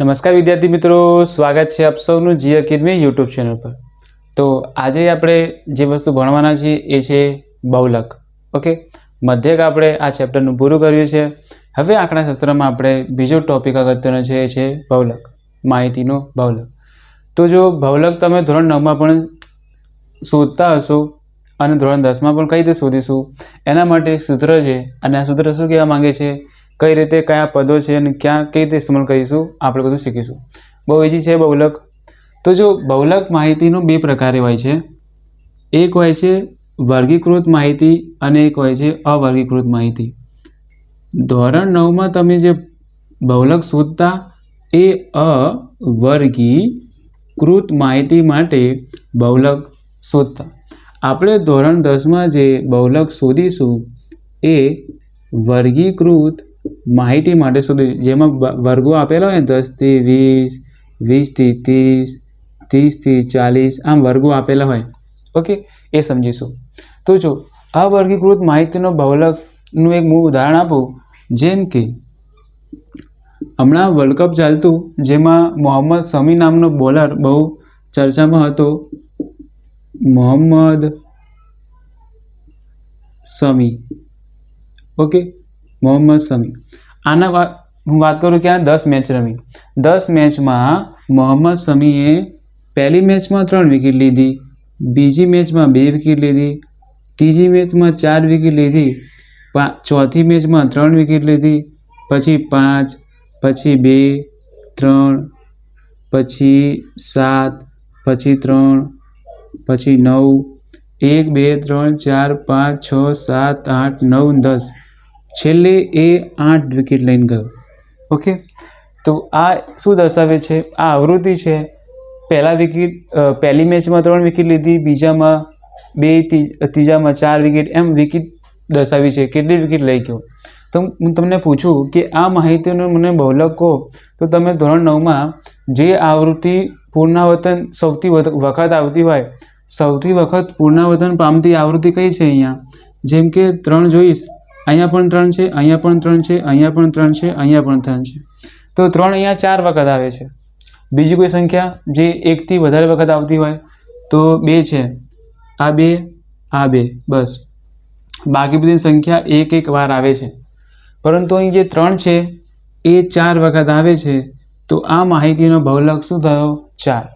નમસ્કાર વિદ્યાર્થી મિત્રો, સ્વાગત છે આપ સૌનું જી અકેડમી યુટ્યુબ ચેનલ પર. તો આજે આપણે જે વસ્તુ ભણવાના છીએ એ છે બહુલક. ઓકે? મધ્યક આપણે આ ચેપ્ટરનું પૂરું કર્યું છે. હવે આંકડાશાસ્ત્રમાં આપણે બીજો ટોપિક અગત્યનો છે એ છે બહુલક, માહિતીનો બહુલક. તો જો બહુલક તમે ધોરણ નવમાં પણ શોધતા હશો અને ધોરણ દસમાં પણ કઈ રીતે શોધીશું? એના માટે સૂત્ર છે અને આ સૂત્ર શું કહેવા માંગે છે? કઈ રીતે કયા પદો છે અને ક્યાં કઈ રીતે ઇસ્તેમાલ કરીશું, આપણે બધું શીખીશું. બહુ ઇઝી છે, બહુલક. તો જો બહુલક માહિતીનો બે પ્રકારે હોય છે. એક હોય છે વર્ગીકૃત માહિતી અને એક હોય છે અવર્ગીકૃત માહિતી. ધોરણ નવમાં તમે જે બહુલક શોધતા એ અવર્ગીકૃત માહિતી માટે બહુલક શોધતા. આપણે ધોરણ દસમાં જે બહુલક શોધીશું એ વર્ગીકૃત માહિતી માટે સુધી જેમાં વર્ગો આપેલા હોય ને દસથી વીસ વીસથી ત્રીસ ત્રીસથી ચાલીસ, આમ વર્ગો આપેલા હોય. ઓકે? એ સમજીશું. તો જો વર્ગીકૃત માહિતીનો બહુલકનું એક હું ઉદાહરણ આપું. જેમ કે, હમણાં વર્લ્ડ કપ ચાલતું, જેમાં મોહમ્મદ શમી નામનો બોલર બહુ ચર્ચામાં હતો. મોહમ્મદ શમી ઓકે? મોહમ્મદ શમી આના હું વાત કરું કે આ દસ મેચ રમી. દસ મેચમાં મોહમ્મદ શમીએ પહેલી મેચમાં ત્રણ વિકેટ લીધી, બીજી મેચમાં બે વિકેટ લીધી, ત્રીજી મેચમાં ચાર વિકેટ લીધી ચોથી મેચમાં ત્રણ વિકેટ લીધી, પછી પાંચ, પછી બે, ત્રણ, પછી સાત, પછી ત્રણ, પછી નવ, એક, બે, ત્રણ, ચાર, પાંચ, છ, સાત, આઠ, નવ, દસ. છેલ્લે એ આઠ વિકેટ લઈને ગયો. ઓકે તો આ શું દર્શાવે છે? આ આવૃત્તિ છે. પહેલાં વિકેટ પહેલી મેચમાં ત્રણ વિકેટ લીધી, બીજામાં બે ત્રી- ત્રીજામાં ચાર વિકેટ એમ વિકેટ દર્શાવી છે. કેટલી વિકેટ લઈ ગયો? તો હું તમને પૂછું કે આ માહિતીનો મને બહુલક કહો. તો તમે ધોરણ નવમાં જે આવૃત્તિ પુનરાવર્તન સૌથી વખત આવતી હોય, સૌથી વખત પુનરાવર્તન પામતી આવૃત્તિ કઈ છે અહીંયા? જેમ કે ત્રણ જોઈશ. અહીંયા પણ ત્રણ છે, અહીંયા પણ ત્રણ છે, અહીંયા પણ ત્રણ છે, અહીંયા પણ ત્રણ છે. તો ત્રણ અહીંયા ચાર વખત આવે છે. બીજી કોઈ સંખ્યા જે એકથી વધારે વખત આવતી હોય તો બે છે. આ બે આ બે, બસ. બાકી બધી સંખ્યા એક એક વાર આવે છે. પરંતુ અહીં જે ત્રણ છે, એ ચાર વખત આવે છે, તો આ માહિતીનો બહુલક શું થયો? ચાર.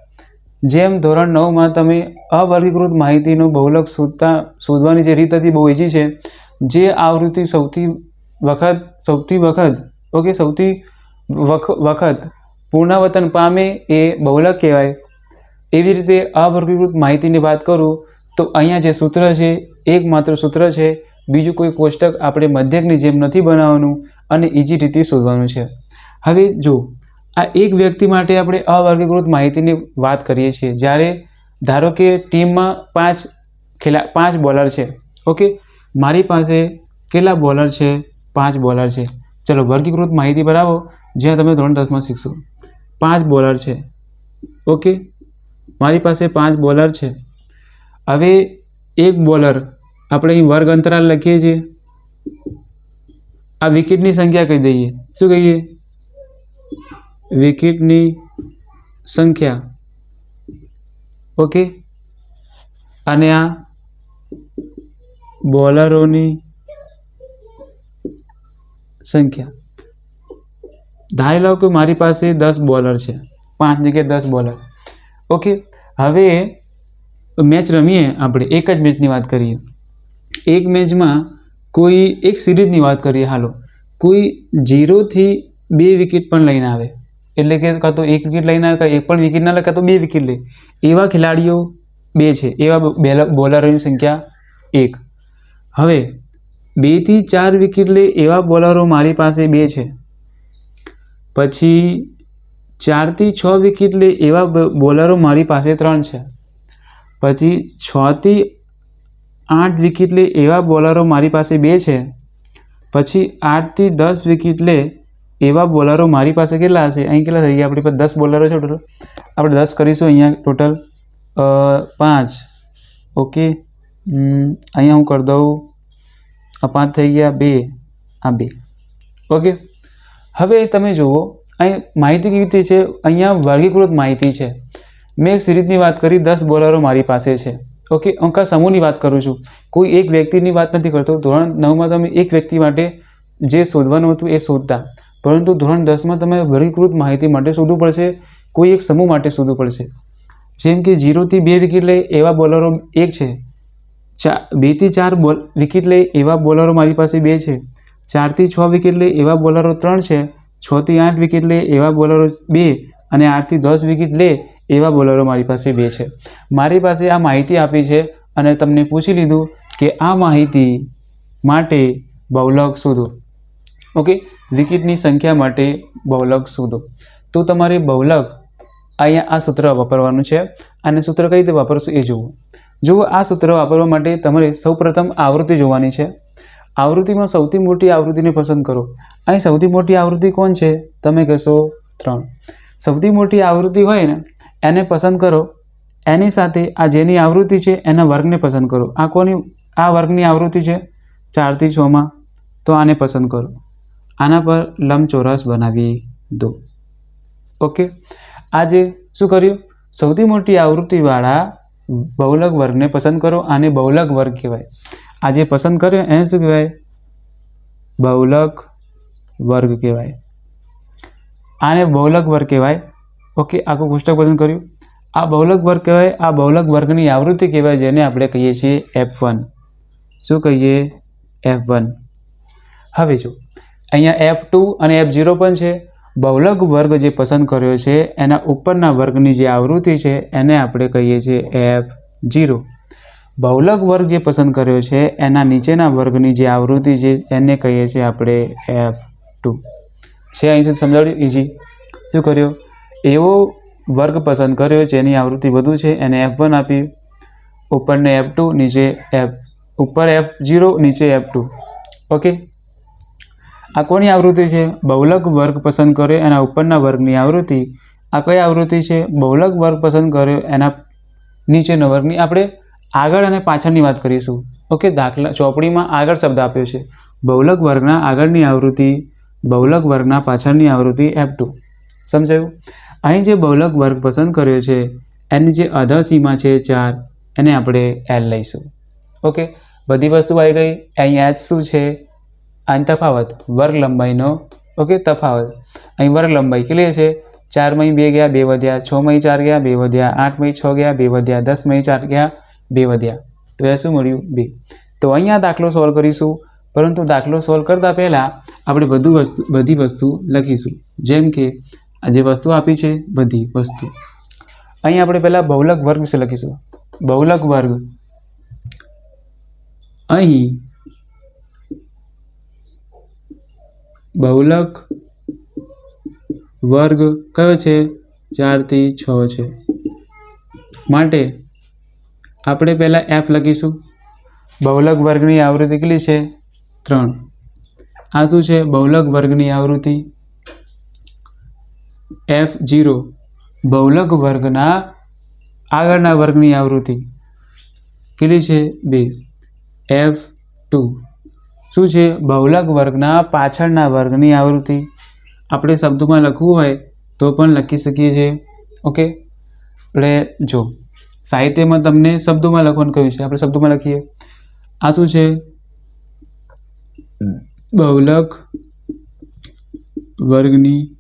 જેમ ધોરણ નવમાં તમે અવર્ગીકૃત માહિતીનો બહુલક શોધતા, શોધવાની જે રીત હતી બહુ ઈજી છે જે આવૃત્તિ સૌથી વખત સૌથી વખત ઓકે સૌથી વખ, વખત પુનરાવર્તન પામે એ બહુલક કહેવાય. એવી રીતે અવર્ગીકૃત માહિતીની વાત કરું તો અહીંયા જે સૂત્ર છે, એકમાત્ર સૂત્ર છે, બીજું કોઈ કોષ્ટક આપણે મધ્યકની જેમ નથી બનાવવાનું અને ઇઝી રીતે શોધવાનું છે. હવે જો આ એક વ્યક્તિ માટે આપણે અવર્ગીકૃત માહિતીની વાત કરીએ છીએ, જ્યારે ધારો કે ટીમમાં પાંચ ખેલા, પાંચ બોલર છે ઓકે મારી પાસે કેટલા બોલર છે? પાંચ બોલર છે. ચલો, વર્ગીકૃત માહિતી પર જ્યાં તમે ધોરણ દસમાં શીખશો. પાંચ બોલર છે. ઓકે મારી પાસે પાંચ બોલર છે. હવે એક બોલર આપણે અહીં વર્ગ અંતરાલ લખીએ છીએ. આ વિકેટની સંખ્યા કહી દઈએ. શું કહીએ? વિકેટની સંખ્યા. ઓકે અને આ બોલરોની સંખ્યા. ધારી લો કે મારી પાસે દસ બોલર છે. પાંચ જગ્યાએ દસ બોલર. ઓકે, હવે મેચ રમીએ આપણે. એક જ મેચની વાત કરીએ. એક મેચમાં કોઈ એક સિરીઝની વાત કરીએ હાલો. કોઈ જીરોથી બે વિકેટ પણ લઈને આવે. એટલે કે કાં તો એક વિકેટ લઈને આવે, કાં એક પણ વિકેટ ના લે, કાં તો બે વિકેટ લે. એવા ખેલાડીઓ બે છે. એવા બોલરોની સંખ્યા એક. હવે, બેથી ચાર વિકેટ લે એવા બોલરો મારી પાસે બે છે. પછી, ચારથી છ વિકેટ લે એવા બોલરો મારી પાસે ત્રણ છે. પછી, છથી આઠ વિકેટ લે એવા બોલરો મારી પાસે બે છે. પછી, આઠથી દસ વિકેટ લે એવા બોલરો મારી પાસે કેટલા હશે? અહીં કેટલા થઈ ગયા? આપણી પાસે દસ બોલરો છે ટોટલ આપણે દસ કરીશું અહીંયા ટોટલ પાંચ. ઓકે. અહીંયા હું કરી દઉં. પાંચ થઈ ગયા, બે, આ બે. ઓકે હવે તમે જુઓ, અહીં માહિતી કેવી રીતે છે? અહીંયા વર્ગીકૃત માહિતી છે. મેં એક સિરીઝની વાત કરી, દસ બોલરો મારી પાસે છે. ઓકે હું કા સમૂહની વાત કરું છું. કોઈ એક વ્યક્તિની વાત નથી કરતો. ધોરણ નવમાં તમે એક વ્યક્તિ માટે જે શોધવાનું હતું એ શોધતા. પરંતુ ધોરણ દસમાં તમે વર્ગીકૃત માહિતી માટે શોધવું પડશે. કોઈ એક સમૂહ માટે શોધવું પડશે. જેમ કે જીરોથી બે વિકેટ લે એવા બોલરો એક છે. ચા બેથી ચાર બોલ વિકેટ લે એવા બોલરો મારી પાસે બે છે. ચારથી છ વિકેટ લે એવા બોલરો ત્રણ છે. છથી આઠ વિકેટ લે એવા બોલરો બે અને આઠથી દસ વિકેટ લે એવા બોલરો મારી પાસે બે છે. મારી પાસે આ માહિતી આપી છે અને તમને પૂછી લીધું કે આ માહિતી માટે બહુલક શોધો. ઓકે? વિકેટની સંખ્યા માટે બહુલક શોધો. તો તમારે બહુલક અહીંયા આ સૂત્ર વાપરવાનું છે. અને સૂત્ર કઈ રીતે વાપરશું એ જુઓ જુઓ આ સૂત્ર વાપરવા માટે તમારે સૌપ્રથમ આવૃત્તિ જોવાની છે. આવૃત્તિમાં સૌથી મોટી આવૃત્તિને પસંદ કરો. અહીં સૌથી મોટી આવૃત્તિ કોણ છે? તમે કહેશો ત્રણ. સૌથી મોટી આવૃત્તિ હોય ને, એને પસંદ કરો. એની સાથે આ જેની આવૃત્તિ છે, એના વર્ગને પસંદ કરો. આ કોની, આ વર્ગની આવૃત્તિ છે? ચારથી છમાં તો આને પસંદ કરો. આના પર લંબચોરસ બનાવી દો. ઓકે? આજે શું કર્યું? સૌથી મોટી આવૃત્તિવાળા બહુલક વર્ગને પસંદ કરો, આને બહુલક વર્ગ કહેવાય. આ જે પસંદ કર્યો, એને શું કહેવાય? બહુલક વર્ગ કહેવાય. આને બહુલક વર્ગ કહેવાય. ઓકે, આખું પુસ્તક પસંદ કર્યું. આ બહુલક વર્ગ કહેવાય, આ બહુલક વર્ગની આવૃત્તિ કહેવાય જેને આપણે કહીએ છીએ એફ વન શું કહીએ? એફ વન હવે જો અહીંયા એફ ટુ અને એફ ઝીરો પણ છે. બહુલક વર્ગ જે પસંદ કર્યો છે, એના ઉપરના વર્ગની જે આવૃત્તિ છે, એને આપણે કહીએ છીએ એફ ઝીરો બહુલક વર્ગ જે પસંદ કર્યો છે, એના નીચેના વર્ગની જે આવૃત્તિ છે, એને કહીએ છીએ આપણે એફ ટુ છે અહીં સમજાવ્યું ઇઝી શું કર્યો? એવો વર્ગ પસંદ કર્યો, જેની આવૃત્તિ વધુ છે, એને એફ વન આપી. ઉપરને એફ ટુ નીચે એફ ઉપર એફ ઝીરો નીચે એફ ટુ ઓકે આ કોની આવૃત્તિ છે? બહુલક વર્ગ પસંદ કર્યો એના ઉપરના વર્ગની આવૃત્તિ. આ કઈ આવૃત્તિ છે? બહુલક વર્ગ પસંદ કર્યો એના નીચેના વર્ગની. આપણે આગળ અને પાછળની વાત કરીશું. ઓકે, દાખલા ચોપડીમાં આગળ શબ્દ આપ્યો છે. બહુલક વર્ગના આગળની આવૃત્તિ, બહુલક વર્ગના પાછળની આવૃત્તિ એફ ટુ સમજાયું? અહીં જે બહુલક વર્ગ પસંદ કર્યો છે, એની જે અધર સીમા છે ચાર, એને આપણે એલ લઈશું. ઓકે? બધી વસ્તુ આવી ગઈ? અહીં એચ શું છે? અહીં તફાવત વર્ગ લંબાઈનો ઓકે તફાવત. અહીં વર્ગ લંબાઈ કેટલી છે ચારમાંથી બે ગયા, બે વધ્યા, છ મહી ચાર ગયા, બે વધ્યા, આઠ મહી છ ગયા, બે વધ્યા, દસ મહી ચાર ગયા, બે વધ્યા. તો એ શું મળ્યું? બે. તો અહીંયા દાખલો સોલ્વ કરીશું. પરંતુ દાખલો સોલ્વ કરતાં પહેલાં આપણે બધું વસ્તુ, બધી વસ્તુ લખીશું. જેમ કે, આ જે વસ્તુ આપી છે, બધી વસ્તુ. અહીં આપણે પહેલાં બહુલક વર્ગ વિશે લખીશું. બહુલક વર્ગ. અહીં બહુલક વર્ગ કયો છે? ચારથી છ છે. માટે આપણે પહેલાં એફ લખીશું. બહુલક વર્ગની આવૃત્તિ કેટલી છે? ત્રણ. આ શું છે? બહુલક વર્ગની આવૃત્તિ. એફ જીરો બહુલક વર્ગના આગળના વર્ગની આવૃત્તિ. કેટલી છે? બે. એફ ટુ શું છે? બહુલક વર્ગના પાછળના વર્ગની આવૃત્તિ. આપણે શબ્દોમાં લખવું હોય તો પણ લખી શકીએ છીએ. ઓકે? આપણે જો, સાહિત્યમાં તમને શબ્દોમાં લખવાનું કહ્યું છે. આપણે શબ્દોમાં લખીએ. આ શું છે? બહુલક વર્ગની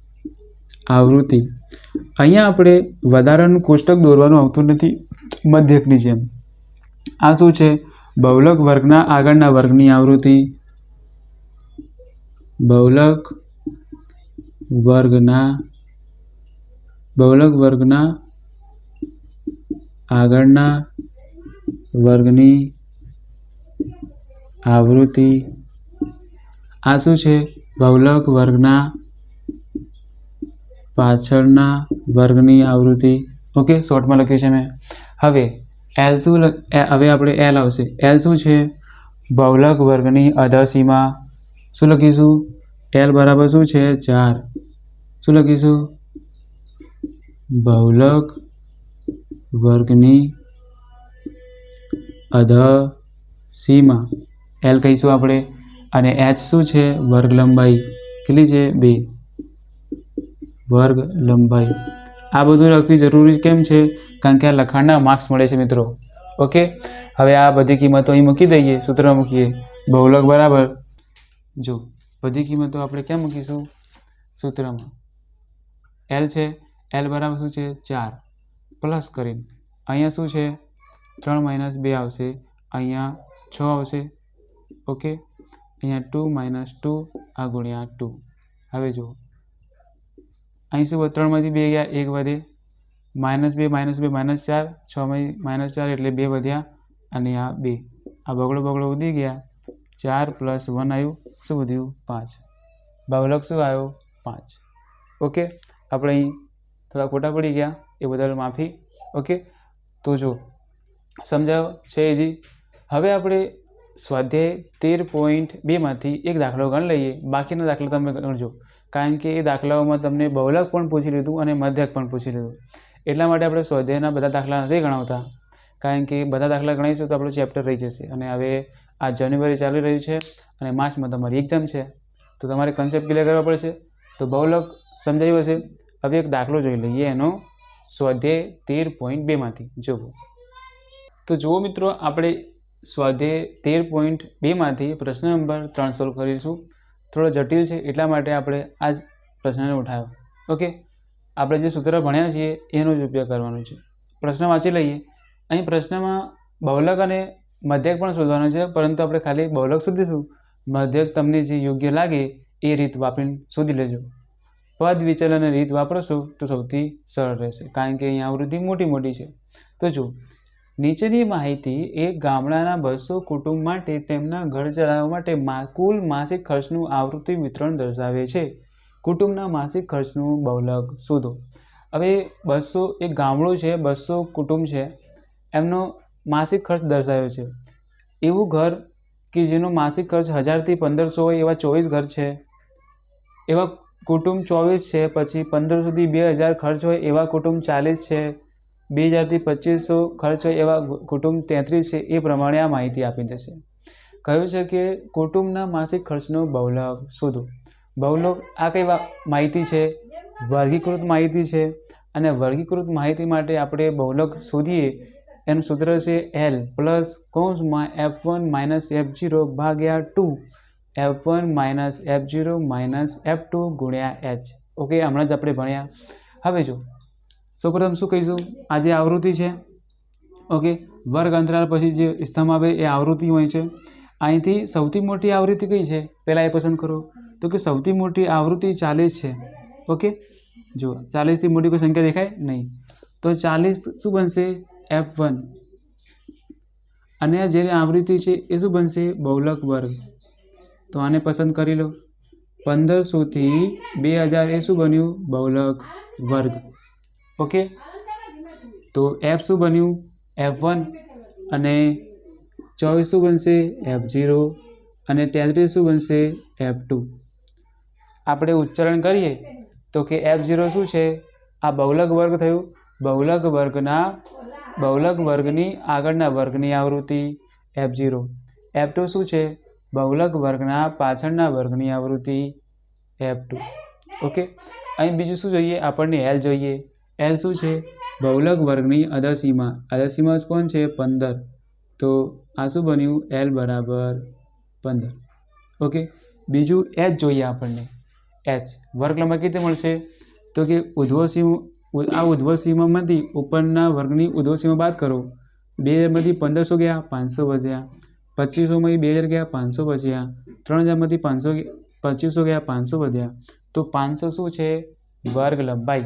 આવૃત્તિ. અહીંયા આપણે વધારાનું કોષ્ટક દોરવાનું આવતું નથી. મધ્યકની જેમ. આ શું છે? બહુલક વર્ગના આગળના વર્ગની આવૃત્તિ. બહુલક વર્ગના બહુલક વર્ગના આગળના વર્ગની આવૃત્તિ આ શું છે? બહુલક વર્ગના પાછળના વર્ગની આવૃત્તિ. ઓકે, શોર્ટમાં લખ્યું છે મેં. હવે એલ શું હવે આપણે એલ આવશે. એલ શું છે? બહુલક વર્ગની અધસીમા શું લખીશું? એલ બરાબર શું છે? ચાર. શું લખીશું? બહુલક વર્ગની અધ સીમા એલ કહીશું આપણે. અને એચ શું છે? વર્ગ લંબાઈ. કેટલી છે? બે. વર્ગ લંબાઈ. આ બધું લખવી જરૂરી કેમ છે? કારણ કે આ લખાણના માર્ક્સ મળે છે મિત્રો. ઓકે હવે આ બધી કિંમતો અહીં મૂકી દઈએ. સૂત્રમાં મૂકીએ. બહુલક બરાબર. જો, બધી કિંમતો આપણે ક્યાં મૂકીશું? સૂત્રમાં. એલ છે એલ બરાબર શું છે? ચાર. પ્લસ કરીને. અહીંયા શું છે? ત્રણ માઇનસ બે આવશે. અહીંયા છ આવશે. ઓકે અહીંયા ટુ માઇનસ ટુ આ ગુણ્યા ટુ હવે જુઓ. અહીં શું ત્રણમાંથી બે ગયા, એક વધે. માઇનસ બે માઇનસ બે માઇનસ ચાર. છમાંથી માઇનસ ચાર એટલે બે વધ્યા અને આ બે. આ બગડો બગડો ઉદી ગયા. ચાર પ્લસ વન આવ્યું. શું વધ્યું પાંચ. બાવલક શું આવ્યો? પાંચ. ઓકે? આપણે અહીં થોડા ખોટા પડી ગયા. એ બદલ માફી. ઓકે? તો જો સમજાયો છે એજી હવે આપણે સ્વાધ્યાય તેર પોઈન્ટ બેમાંથી એક દાખલો ગણ લઈએ. બાકીના દાખલા તમે ગણજો. કારણ કે એ દાખલાઓમાં તમને બહુલક પણ પૂછી લીધું અને મધ્યક પણ પૂછી લીધું. એટલા માટે આપણે સ્વાધ્યાયના બધા દાખલા નથી ગણાવતા. કારણ કે બધા દાખલા ગણાવીશું તો આપણું ચેપ્ટર રહી જશે. અને હવે આ જાન્યુઆરી ચાલી રહ્યું છે અને માર્ચમાં તમારી એક્ઝામ છે. તો તમારે કન્સેપ્ટ ક્લિયર કરવા પડશે. તો બહુલક સમજાયું હશે. હવે એક દાખલો જોઈ લઈએ એનો સ્વાધ્યાય તેર પોઈન્ટ બેમાંથી જુઓ. તો જુઓ મિત્રો, આપણે સ્વાધ્યાય તેર પોઈન્ટ બેમાંથી પ્રશ્ન નંબર ત્રણ સોલ્વ કરીશું. થોડો જટિલ છે, એટલા માટે આપણે આ જ પ્રશ્નને ઉઠાવ્યો ઓકે આપણે જે સૂત્ર ભણ્યા છીએ, એનો જ ઉપયોગ કરવાનો છે. પ્રશ્ન વાંચી લઈએ. અહીં પ્રશ્નમાં બહુલક અને મધ્યક પણ શોધવાનો છે, પરંતુ આપણે ખાલી બહુલક શોધીશું. મધ્યક તમને જે યોગ્ય લાગે એ રીત વાપરીને શોધી લેજો. પદ વિચલન અને રીત વાપરશો તો સૌથી સરળ રહેશે, કારણ કે અહીં આવૃત્તિ મોટી મોટી છે. તો જો નીચેની માહિતી એ ગામડાના બસો કુટુંબ માટે તેમના ઘર ચલાવવા માટે કુલ માસિક ખર્ચનું આવૃત્તિ વિતરણ દર્શાવે છે. કુટુંબના માસિક ખર્ચનું બહુલક શોધો. હવે બસો એક ગામડું છે, બસો કુટુંબ છે. એમનો માસિક ખર્ચ દર્શાવ્યો છે. એવું ઘર કે જેનો માસિક ખર્ચ હજારથી પંદરસો હોય એવા ચોવીસ ઘર છે? એવા કુટુંબ ચોવીસ છે, પછી પંદરસોથી બે હજાર ખર્ચ હોય એવા કુટુંબ ચાલીસ છે, બે હજારથી પચીસો ખર્ચ હોય એવા કુટુંબ તેત્રીસ છે, એ પ્રમાણે આ માહિતી આપી દેશે. કહ્યું છે કે કુટુંબના માસિક ખર્ચનો બહુલક શોધો. બહુલક આ કઈ માહિતી છે? વર્ગીકૃત માહિતી છે. અને વર્ગીકૃત માહિતી માટે આપણે બહુલક શોધીએ એનું સૂત્ર છે એલ પ્લસ કૌંસમાં F one minus F zero ભાગ્યા two F one minus F zero minus F two ગુણ્યા એચ ઓકે હમણાં જ આપણે ભણ્યા. હવે જો, સૌપ્રથમ શું કહીશું? આ જે આવૃત્તિ છે ઓકે વર્ગ અંતરાલ પછી જે સ્તંભ આવે એ આવૃત્તિ હોય છે. અહીંથી સૌથી મોટી આવૃત્તિ કઈ છે? પહેલાં એ પસંદ કરો. તો કે સૌથી મોટી આવૃત્તિ ચાલીસ છે. ઓકે જુઓ, ચાલીસથી મોટી કોઈ સંખ્યા દેખાય નહીં. તો ચાલીસ શું બનશે? એફ વન અને આ જેની આવૃત્તિ છે એ શું બનશે? બહુલક વર્ગ. તો આને પસંદ કરી લો. પંદરસોથી બે હજાર એ શું બન્યું? બહુલક વર્ગ. ઓકે તો એફ શું બન્યું? એફ વન અને ચોવીસ શું બનશે? એફ ઝીરો અને તેત્રીસ શું બનશે? એફ ટુ આપણે ઉચ્ચારણ કરીએ તો કે એફ ઝીરો શું છે? આ બહુલક વર્ગ થયું. બહુલક વર્ગના બહુલક વર્ગની આગળના વર્ગની આવૃત્તિ એફ ઝીરો એફ ટુ શું છે? બહુલક વર્ગના પાછળના વર્ગની આવૃત્તિ એફ ટુ ઓકે અહીં બીજું શું જોઈએ? આપણને એલ જોઈએ. એલ શું છે? બહુલક વર્ગની અદસીમા અદસીમા કોણ છે? પંદર. તો આ શું બન્યું? એલ બરાબર પંદર. ઓકે બીજું એચ જોઈએ આપણને. એચ વર્ગ લંબાઈ કીતે મળશે? તો કે ઉધ્વસીમ આ ઉધ્વસીમામાંથી ઉપરના વર્ગની ઉધ્વસીમાં બાદ કરો. બે હજારમાંથી પંદરસો ગયા, પાંચસો વધ્યા. પચીસોમાંથી બે હજાર ગયા, પાંચસો બચ્યા ત્રણ હજારમાંથી પાંચસો પચીસો ગયા, પાંચસો વધ્યા. તો પાંચસો શું છે વર્ગ લંબાઈ.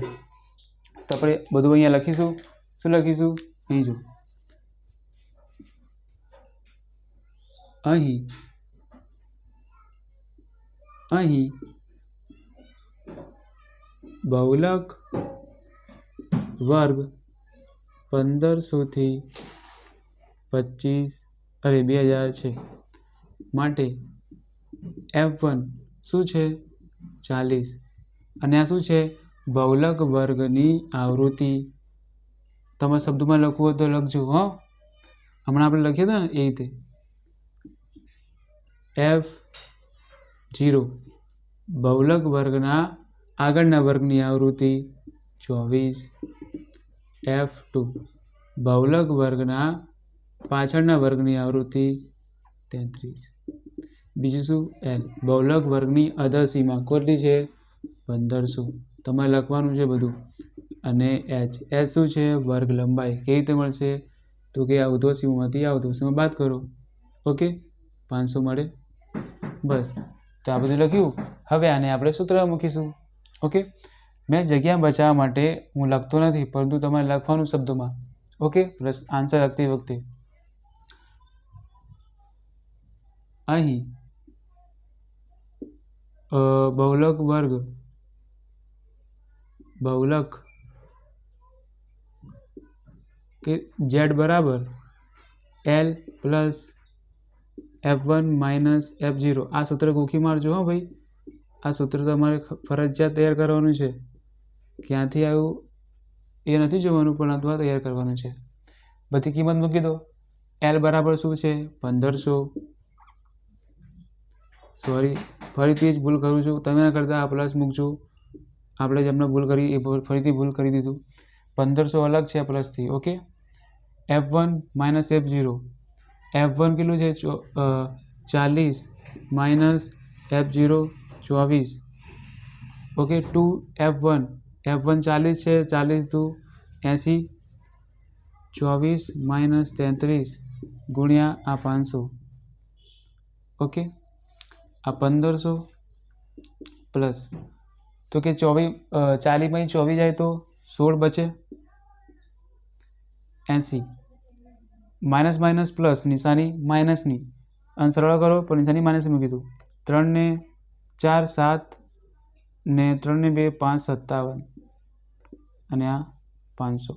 તો આપણે બધું અહીંયા લખીશું. શું લખીશું? અહીં જો અહીં. અહીં. બહુલક વર્ગ પંદરસોથી પચીસ, અરે, બે હજાર છે. માટે એફ વન શું છે? ચાલીસ. અને આ શું છે? બહુલક વર્ગની આવૃત્તિ. તમે શબ્દમાં લખવું હોય તો લખજો, હો. હમણાં આપણે લખીએ હતા ને એ રીતે. એફ જીરો બહુલક વર્ગના આગળના વર્ગની આવૃત્તિ ચોવીસ. એફ ટુ બહુલક વર્ગના પાછળના વર્ગની આવૃત્તિ તેત્રીસ. બીજું શું? એલ બહુલક વર્ગની અધસીમા કેટલી છે? પંદરસો. તમારે લખવાનું છે બધું. અને એચ એચ શું છે? વર્ગ લંબાઈ કેવી રીતે મળશે? તો કે આ ઉધ્વ સીમામાંથી આ ઉધ્વ સીમા બાદ કરો. ઓકે? પાંચસો મળે. બસ. તો આ બધું લખ્યું. હવે આને આપણે સૂત્રમાં મૂકીશું. ઓકે? મેં જગ્યા બચાવવા માટે હું લખતો નથી, પરંતુ તમારે લખવાનું શબ્દોમાં. ઓકે આન્સર લખતી વખતે. અહીં બહુલક વર્ગ, બહુલક, કે ઝેડ બરાબર, L plus F one minus F zero. આ સૂત્ર ગોખી મારજો હો ભાઈ. આ સૂત્ર તમારે ફરજિયાત તૈયાર કરવાનું છે. ક્યાંથી આવ્યું એ નથી જોવાનું, પણ અથવા તૈયાર કરવાનું છે. બધી કિંમત મૂકી દો. એલ બરાબર શું છે? પંદરસો. સોરી ફરીથી જ ભૂલ કરું છું. તમે એના કરતાં આ પ્લસ મૂકજો. આપણે જેમને ભૂલ કરી, એ ફરીથી ભૂલ કરી દીધું. પંદરસો અલગ છે પ્લસથી, okay? F one minus F zero F one કેટલું છે? ચાલીસ માઇનસ એફ ઝીરો ચોવીસ. Okay two F one F one ચાલીસ છે, ચાલીસ દુ, એંસી, ચોવીસ માઇનસ તેત્રીસ ગુણ્યા આ પાંચસો. ઓકે? આ પંદરસો પ્લસ. તો કે ચોવીસ ચાલીસમાં ચોવીસ જાય તો સોળ બચે એંસી. માઇનસ માઇનસ પ્લસ નિશાની માઇનસની અને સરળ કરો, પણ નિશાની માઇનસ મૂકી દો ત્રણ ને ચાર સાત ને ત્રણ ને બે પાંચ સત્તાવન. અને આ પાંચસો.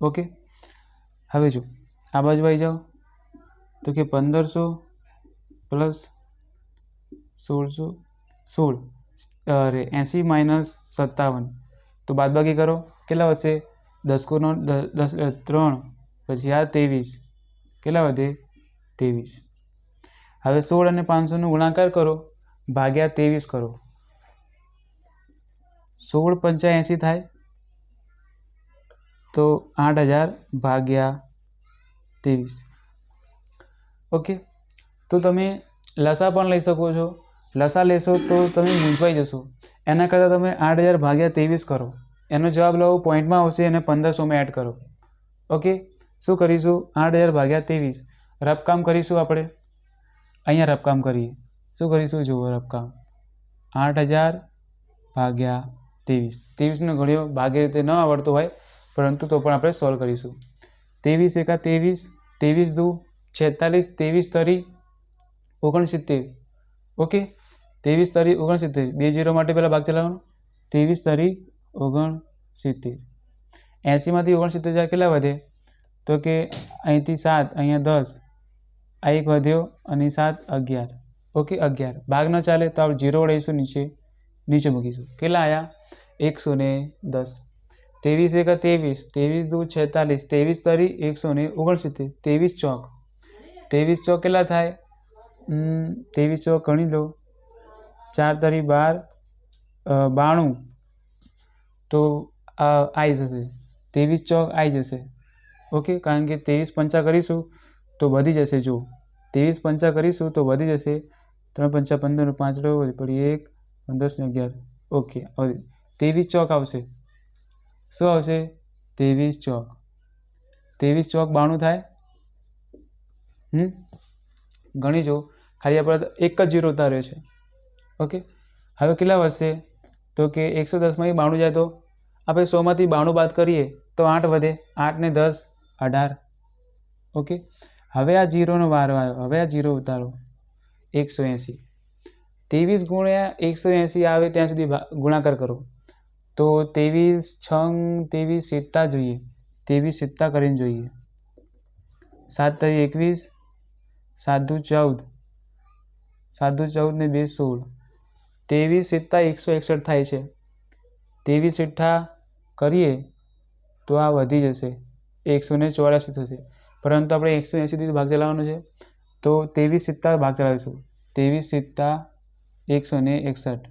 ઓકે? હવે જો, આ બાજુ આવી જાઓ. તો કે પંદરસો પ્લસ સોળસો સોળ, અરે, એંસી માઇનસ સત્તાવન. તો બાદબાકી કરો. કેટલા વધશે? દસકોનો દસ ત્રણ, પછી આ ત્રેવીસ. કેટલા વધે? ત્રેવીસ. હવે સોળ અને પાંચસોનો ગુણાકાર કરો. ભાગ્યા ત્રેવીસ કરો. સોળ પંચા એંસી થાય. તો આઠ હજાર ભાગ્યા ત્રેવીસ. ઓકે, તો તમે લસા પણ લઈ શકો છો. લસા લેશો તો તમે મૂંઝવાઈ જશો. એના કરતાં તમે આઠ હજાર ભાગ્યા ત્રેવીસ કરો. એનો જવાબ લાવો પોઈન્ટમાં આવશે અને પંદરસોમાં એડ કરો. ઓકે, શું કરીશું? આઠ હજાર ભાગ્યા ત્રેવીસ. રફકામ કરીશું આપણે? અહીંયા રફકામ કરીએ. શું કરીશું? જુઓ રફકામ આઠ હજાર ભાગ્યા ત્રેવીસ. ત્રેવીસનો ઘડિયો ભાગ્ય રીતે ન આવડતો હોય પરંતુ તો પણ આપણે સોલ્વ કરીશું. ત્રેવીસ એકા ત્રેવીસ ત્રેવીસ દુ, છેતાલીસ, ત્રેવીસ તરી, ઓગણસિત્તેર. ઓકે? ત્રેવીસ તરી, ઓગણસિત્તેર. બે જીરો માટે પહેલાં ભાગ ચલાવવાનો. ત્રેવીસ તરી, ઓગણસિત્તેર. એંસીમાંથી ઓગણસિત્તેર જાય કેટલા વધે? તો કે અહીંથી સાત, અહીંયા દસ. આ એક વધ્યો અને સાત અગિયાર. ઓકે, અગિયાર. ભાગ ન ચાલે તો આપણે જીરો વળીશું નીચે નીચે મૂકીશું. કેટલા આવ્યા એકસો ને દસ. ત્રેવીસ એક ત્રેવીસ ત્રેવીસ દુ છેતાલીસ ત્રેવીસ તરી એકસો ને ઓગણસિત્તેર ત્રેવીસ ચોક ત્રેવીસ ચોક કેટલા થાય ત્રેવીસ ચોક ગણી લો ચાર તરી બાર બાણું તો આવી જશે ત્રેવીસ ચોક આવી જશે ઓકે કારણ કે ત્રેવીસ પંચા કરીશું તો વધી જશે જો ત્રેવીસ પંચા કરીશું તો વધી જશે ત્રણ પંચા પંદર પાંચ લો પડી એક પંદર અગિયાર ઓકે હવે ત્રેવીસ ચોક આવશે શું આવશે? ત્રેવીસ ચોક. ત્રેવીસ ચોક બાણું થાય? હમ? ગણી જો. ખાલી આપણે એક જ જીરો ઉતાર્યો છે. ઓકે હવે કેટલા વધશે? તો કે એકસો દસમાંથી બાણું જાય તો? આપણે સોમાંથી બાણું બાદ કરીએ તો આઠ વધે. આઠ ને દસ, અઢાર. ઓકે હવે આ જીરોનો વારો આવ્યો. હવે આ જીરો ઉતારો. એકસો એંસી. ત્રેવીસ ગુણ્યા એકસો એંસી આવે ત્યાં સુધી ગુણાકાર કરો. તો ત્રેવીસ છંગ ત્રેવીસ સિત્તા જોઈએ. ત્રેવીસ સિત્તા કરીને જોઈએ. સાત તરી એકવીસ દુ ચૌદ. સાત દુ ચૌદ ને બે સોળ. ત્રેવીસ સિત્તા એકસો એકસઠ થાય છે. ત્રેવીસ સિઠ્ઠા કરીએ તો આ વધી જશે. એકસો ને ચોરાસી થશે. પરંતુ આપણે એકસો એંસીથી ભાગ ચલાવવાનો છે. તો ત્રેવીસ સિત્તા ભાગ ચલાવીશું. ત્રેવીસ સિત્તા એકસો ને એકસઠ.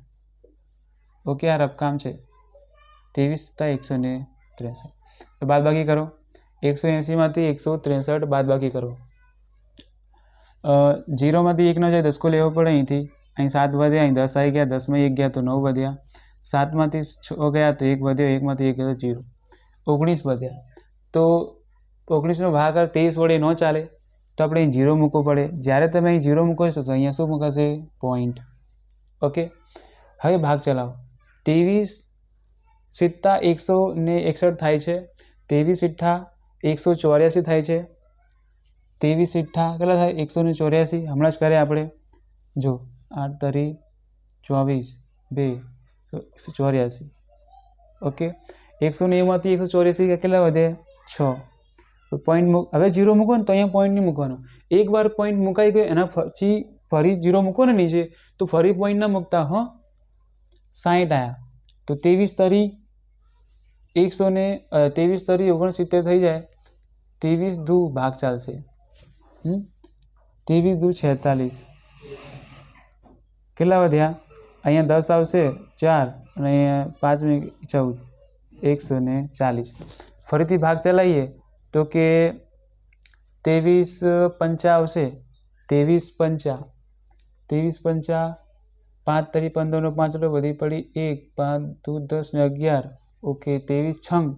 ઓકે, આ રફકામ છે. ત્રેવીસ વત્તા એકસો ને ત્રેસઠ તો બાદ બાકી કરો એકસો એંસીમાંથી એકસો ત્રેસઠ બાદ બાકી કરો જીરોમાંથી એક ન જાય દસકો લેવો પડે અહીંથી અહીં સાત વધ્યા અહીં દસ આવી ગયા દસમાં એક ગયા તો નવ વધ્યા સાતમાંથી છ ગયા તો એક વધ્યો એકમાંથી એક ગયો તો જીરો ઓગણીસ વધ્યા તો ઓગણીસનો ભાગાકાર ત્રેવીસ વડે ન ચાલે તો આપણે અહીં જીરો મૂકવો પડે જ્યારે તમે અહીં જીરો મૂકો છો તો અહીંયા શું મૂકાશે પોઈન્ટ ઓકે હવે ભાગ ચલાવો ત્રેવીસ સિત્તા એકસો ને એકસઠ થાય છે, ત્રેવીસ સિઠ્ઠા એકસો ચોર્યાસી થાય છે, ત્રેવીસ સિઠ્ઠા કેટલા થાય? એકસો ને ચોર્યાસી. હમણાં જ કરે આપણે. જો, આઠ તરી ચોવીસ બે, એકસો ચોર્યાસી. ઓકે? એકસો નેવુંમાંથી એકસો ચોર્યાસી કેટલા વધે? છ. પોઈન્ટ હવે જીરો મૂકો ને તો અહીંયા પોઈન્ટ નહીં મૂકવાનો. એક વાર પોઈન્ટ મુકાઈ ગયો, એના પછી ફરી જીરો મૂકો ને નીચે, તો ફરી પોઈન્ટ ના મૂકતા, હં? સાઠ આવ્યા તો ત્રેવીસ તરી એકસો ને ત્રેવીસ તરી ઓગણસિત્તેર થઈ જાય, ત્રેવીસ દુ ભાગ ચાલશે. ત્રેવીસ દુ છેતાલીસ. કેટલા વધ્યા? અહીંયા દસ આવશે, ચાર, અને અહીંયા પાંચ ને ચૌદ એકસો ને ચાલીસ. ફરીથી ભાગ ચલાવીએ તો કે ત્રેવીસ પંચા આવશે. ત્રેવીસ પંચા. ત્રેવીસ પંચા, પાંચ તરી પંદરનો પાંચ એટલે વધી પડી એક, પાંચ દુ દસ ને અગિયાર. ઓકે, ત્રેવીસ છંગ.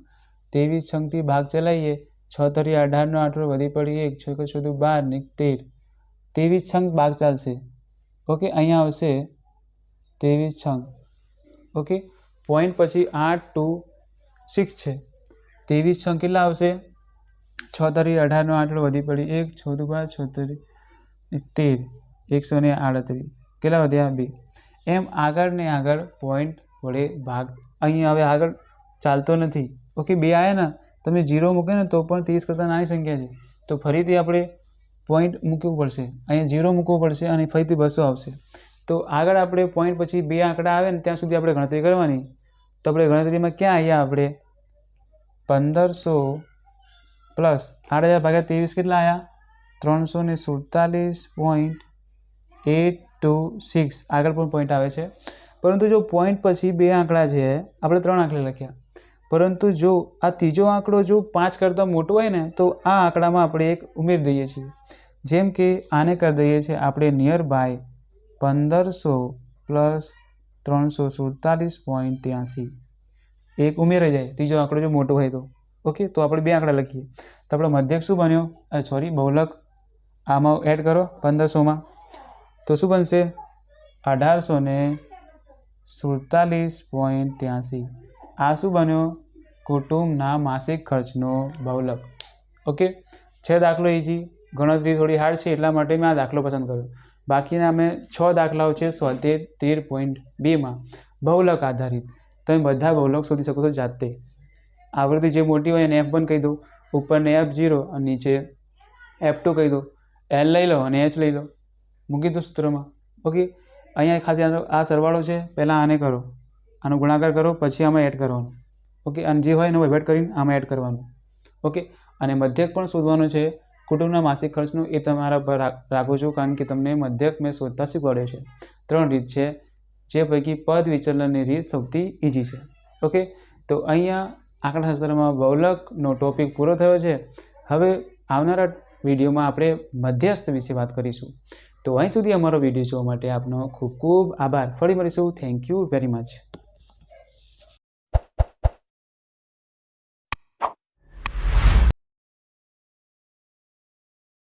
ત્રેવીસ છંગથી ભાગ ચલાવીએ. છ તરી અઢારનો આઠડો વધી પડી એક છ કે બાર ને તેર. ત્રેવીસ છંગ ભાગ ચાલશે. ઓકે, અહીંયા આવશે ત્રેવીસ છંગ. ઓકે પોઈન્ટ પછી આઠ, ટુ સિક્સ છે. ત્રેવીસ છંગ કેટલા આવશે? છ તરી અઢારનો આઠડો વધી પડી. એક છોડું બાર છોતરી તેર એકસો ને આડત્રીસ. કેટલા વધ્યા? બે. એમ આગળ ને આગળ પોઈન્ટ વડે ભાગ. અહીં હવે આગળ ચાલતો નથી. ઓકે બે આવ્યા ને, તમે જીરો મૂકે ને, તો પણ ત્રીસ કરતાં નાની સંખ્યા છે. તો ફરીથી આપણે પોઈન્ટ મૂકવું પડશે. અહીંયા ઝીરો મૂકવું પડશે અને ફરીથી બસો આવશે. તો આગળ આપણે પોઈન્ટ પછી બે આંકડા આવે ને, ત્યાં સુધી આપણે ગણતરી કરવાની. તો આપણે ગણતરીમાં ક્યાં આવ્યા આપણે? પંદરસો પ્લસ આઠ હજાર ભાગ્યા ત્રેવીસ કેટલા આવ્યા ત્રણસો ને સુડતાલીસ પોઈન્ટ એટ ટુ સિક્સ આગળ પણ પોઈન્ટ આવે છે. પરંતુ જો પોઈન્ટ પછી બે આંકડા છે, આપણે ત્રણ આંકડા લખ્યા. પરંતુ જો આ ત્રીજો આંકડો જો પાંચ કરતાં મોટો હોય ને, તો આ આંકડામાં આપણે એક ઉમેરી દઈએ છીએ. જેમ કે આને કરી દઈએ છીએ આપણે નિયર બાય પંદરસો પ્લસ ત્રણસો સુડતાલીસ પોઈન્ટ ત્યાંસી. એક ઉમેરાઈ જાય, ત્રીજો આંકડો જો મોટો હોય તો. ઓકે, તો આપણે બે આંકડા લખીએ. તો આપણો મધ્યક શું બન્યો? સોરી બહુલક. આમાં એડ કરો પંદરસોમાં તો શું બનશે? અઢારસો ને સુડતાલીસ પોઈન્ટ ત્યાંસી. આ શું બન્યો કુટુંબના માસિક ખર્ચનો બહુલક. ઓકે છે દાખલો ઇઝી ગણતરી થોડી હાર્ડ છે, એટલા માટે મેં આ દાખલો પસંદ કર્યો. બાકીના મેં છ દાખલાઓ છે સોતેર તેર પોઈન્ટ બેમાં બહુલક આધારિત. તમે બધા બહુલક શોધી શકો છો જાતે. આવૃત્તિ જે મોટી હોય એને એફ વન કહી દો ઉપરને એફ ઝીરો અને નીચે એફ ટુ કહી દો એલ લઈ લો અને એચ લઈ લો. મૂકી દો સૂત્રમાં. ઓકે અહીંયા ખાસ આ સરવાળો છે. પહેલાં આને કરો. આનો ગુણાકાર કરો, પછી આમાં એડ કરવાનું. ઓકે અને જે હોય એનો વહીવટ કરીને આમાં એડ કરવાનું. ઓકે અને મધ્યક પણ શોધવાનો છે. કુટુંબના માસિક ખર્ચનું એ તમારા પર રાખું છું, કારણ કે તમને મધ્યક મેં શોધતા શીખવાડ્યો છે. ત્રણ રીત છે, જે પૈકી પદ વિચલનની રીત સૌથી ઇઝી છે. ઓકે તો અહીંયા આંકડાશાસ્ત્રમાં બહુલકનો ટોપિક પૂરો થયો છે. હવે આવનારા વિડીયોમાં આપણે મધ્યસ્થ વિશે વાત કરીશું. તો અહીં સુધી અમારો વીડિયો જોવા માટે આપનો ખૂબ ખૂબ આભાર. ફરી મળીશું. Thank you very much